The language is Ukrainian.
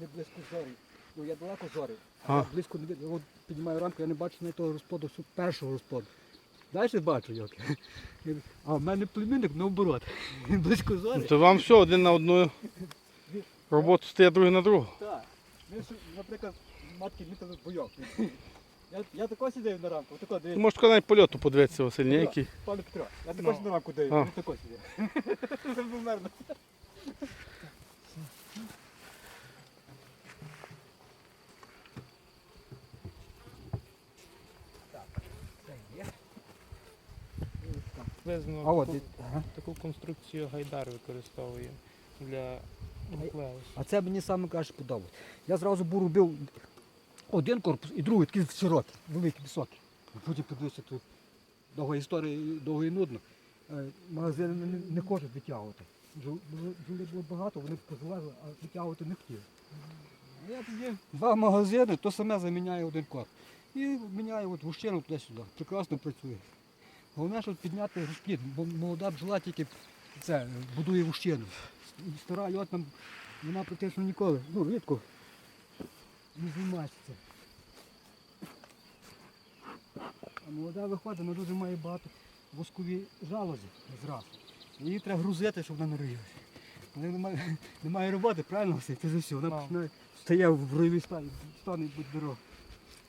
не близько зорі. Ну я далеко зорі, А. а близько не видно. От піднімаю рамку, я не бачу навіть того розподу, су- першого розподу. Далі бачу як. А в мене племінник наоборот. Він близько зорі. То вам все, один на одну роботу стоїть, другий на другу. Так. Ми наприклад, матки мітили бойок. Я, я тако сидів на рамку, тако дивився. можеш навіть польоту подивитися, Василь, ніякий. Пане Петро, я тако Ну. на рамку дивився, він тако сидів. Це був мерно. Так, це є. І так. Приблизно А от, таку, ага. таку конструкцію Гайдар використовує для нуклеусу. А це мені саме каже подобається. Я зразу був робив один корпус і другий такий широкий, великий, високий. Потім подивився тут довга історія, довго і нудно. Е, Магазини не, не хочуть витягувати. Жу- було багато, вони позалежали, а витягувати не хотіли. Я тоді два магазини, то саме заміняю один корпус. І міняю от вущину туди-сюди. Прекрасно працює. Головне, щоб підняти розплід, бо молода бджола тільки це, будує вущину. І Стара нам вона практично ніколи, ну рідко не займається. А молода виходить, вона дуже має багато воскові жалозі зразу. Її треба грузити, щоб вона не роїлася. Коли немає, немає роботи, правильно все, це за все. Вона починає стає в роєвій стані, стане будь здоров.